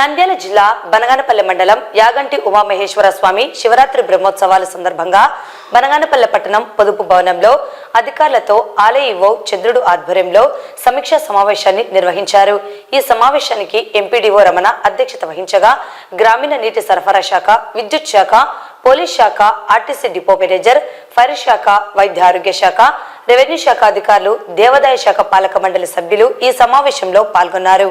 నంద్యాల జిల్లా బనగానపల్లె మండలం యాగంటి ఉమామహేశ్వర స్వామి శివరాత్రి బ్రహ్మోత్సవాల సందర్భంగా బనగానపల్లె పట్టణం పొదుపు భవనంలో అధికారులతో ఆలయ ఇవో చంద్రుడు ఆధ్వర్యంలో సమీక్షా సమావేశాన్ని నిర్వహించారు. ఈ సమావేశానికి ఎంపీడీఓ రమణ అధ్యక్షత వహించగా గ్రామీణ నీటి సరఫరా శాఖ విద్యుత్ శాఖ పోలీస్ శాఖ ఆర్టీసీ డిపో మేనేజర్ ఫైర్ శాఖ వైద్య ఆరోగ్య శాఖ రెవెన్యూ శాఖ అధికారులు దేవాదాయ శాఖ పాలక మండలి సభ్యులు ఈ సమావేశంలో పాల్గొన్నారు.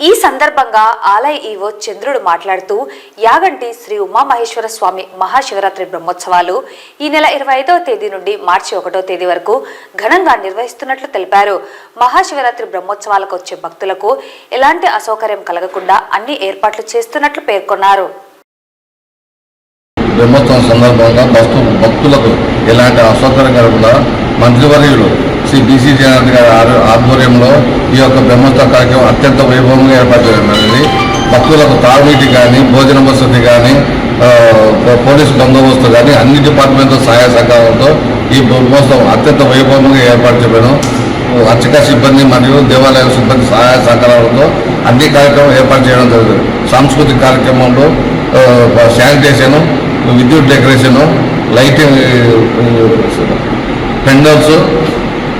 ఈ సందర్భంగా ఆలయ ఈవో చంద్రుడు మాట్లాడుతూ యాగంటి శ్రీ ఉమామహేశ్వర స్వామి మహాశివరాత్రి బ్రహ్మోత్సవాలు ఈ నెల ఇరవై ఐదవ తేదీ నుండి మార్చి ఒకటో తేదీ వరకు ఘనంగా నిర్వహిస్తున్నట్లు తెలిపారు. మహాశివరాత్రి బ్రహ్మోత్సవాలకు వచ్చే భక్తులకు ఎలాంటి అసౌకర్యం కలగకుండా అన్ని ఏర్పాట్లు చేస్తున్నట్లు పేర్కొన్నారు. బ్రహ్మోత్సవం సందర్భంగా భక్తులకు ఎలాంటి అసౌకర్యం కలగకుండా మంత్రివర్యులు శ్రీ బీసీ జగన్నాథ్ గారి ఆధ్వర్యంలో ఈ యొక్క బ్రహ్మోత్సవ కార్యక్రమం అత్యంత వైభవంగా ఏర్పాటు చేయబడినది భక్తులకు తాగునీటి కానీ భోజన వసతి కానీ పోలీసు బందోబస్తు కానీ అన్ని డిపార్ట్మెంట్ల సహాయ సహకారంతో ఈ బ్రహ్మోత్సవం అత్యంత వైభవంగా ఏర్పాటు చేయబడను అర్చక సిబ్బంది మరియు దేవాలయ సిబ్బంది సహాయ సహకారాలతో అన్ని కార్యక్రమం ఏర్పాటు చేయడం జరుగుతుంది సాంస్కృతిక కార్యక్రమంలో శానిటేషను విద్యుత్ డెకరేషను లైటింగ్ పెండల్స్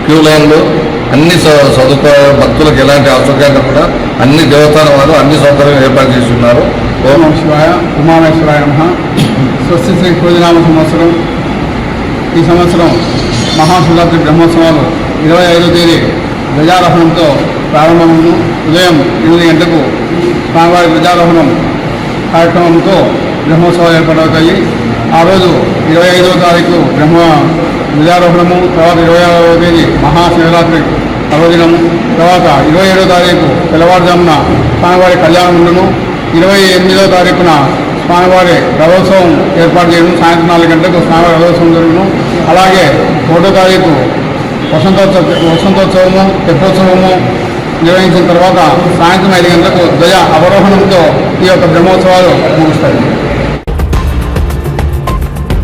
క్యూ లైన్లు అన్ని సదుపాయ సదుపాయాలు భక్తులకు ఎలాంటి అసౌకర్యం కూడా అన్ని దేవతల వారు అన్ని సౌకర్యాలు ఏర్పాటు చేస్తున్నారు. ఓం నమః శివాయ ఉమామేశ్వరాయ నమ. స్వస్తి శ్రీ కోదినామ సంవత్సరం. ఈ సంవత్సరం మహాశివరాత్రి బ్రహ్మోత్సవాలు ఇరవై ఐదో తేదీ ధ్వజారోహణంతో ప్రారంభమును ఉదయం ఎనిమిది గంటలకు స్వామివారి ధ్వజారోహణం కార్యక్రమంతో బ్రహ్మోత్సవాలు ఏర్పాటవుతాయి. ఆ రోజు ఇరవై ఐదవ తారీఖు బ్రహ్మ ధ్వజారోహణము తర్వాత ఇరవై ఆరవ తేదీ శివరాత్రి పర్వదినం తర్వాత ఇరవై ఏడో తారీఖు తెల్లవారుజామున స్వామివారి కళ్యాణం ఉండను. ఇరవై ఎనిమిదో తారీఖున స్వామివారి రథోత్సవం ఏర్పాటు చేయడం సాయంత్రం నాలుగు గంటలకు స్వామివారి రథోత్సవం జరుగును. అలాగే ఒకటో తారీఖు వసంతోత్సవ వసంతోత్సవము తెప్పోత్సవము నిర్వహించిన తర్వాత సాయంత్రం ఐదు గంటలకు ధ్వజ అవరోహణంతో ఈ యొక్క బ్రహ్మోత్సవాలు ముగుస్తాయి.